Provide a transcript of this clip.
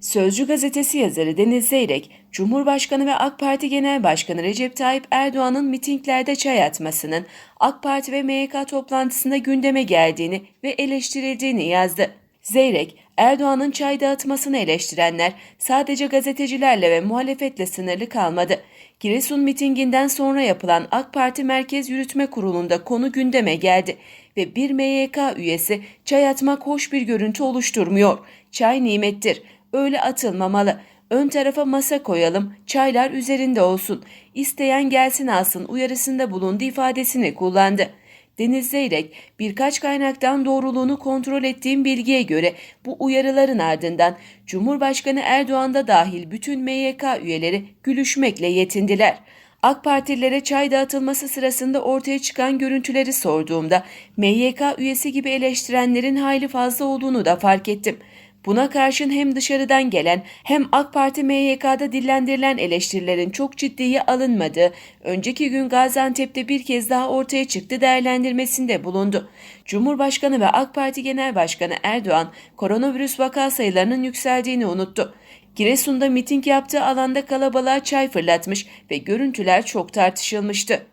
Sözcü gazetesi yazarı Deniz Zeyrek, Cumhurbaşkanı ve AK Parti Genel Başkanı Recep Tayyip Erdoğan'ın mitinglerde çay atmasının AK Parti ve MYK toplantısında gündeme geldiğini ve eleştirildiğini yazdı. Zeyrek, Erdoğan'ın çay dağıtmasını eleştirenler sadece gazetecilerle ve muhalefetle sınırlı kalmadı. Giresun mitinginden sonra yapılan AK Parti Merkez Yürütme Kurulu'nda konu gündeme geldi ve bir MYK üyesi çay atmak hoş bir görüntü oluşturmuyor. Çay nimettir, öyle atılmamalı. Ön tarafa masa koyalım, çaylar üzerinde olsun. İsteyen gelsin alsın uyarısında bulundu ifadesini kullandı. Deniz Zeyrek, birkaç kaynaktan doğruluğunu kontrol ettiğim bilgiye göre bu uyarıların ardından Cumhurbaşkanı Erdoğan da dahil bütün MYK üyeleri gülüşmekle yetindiler. AK Partililere çay dağıtılması sırasında ortaya çıkan görüntüleri sorduğumda MYK üyesi gibi eleştirenlerin hayli fazla olduğunu da fark ettim. Buna karşın hem dışarıdan gelen hem AK Parti MYK'da dillendirilen eleştirilerin çok ciddiye alınmadığı, önceki gün Gaziantep'te bir kez daha ortaya çıktı değerlendirmesinde bulundu. Cumhurbaşkanı ve AK Parti Genel Başkanı Erdoğan, koronavirüs vaka sayılarının yükseldiğini unuttu. Giresun'da miting yaptığı alanda kalabalığa çay fırlatmış ve görüntüler çok tartışılmıştı.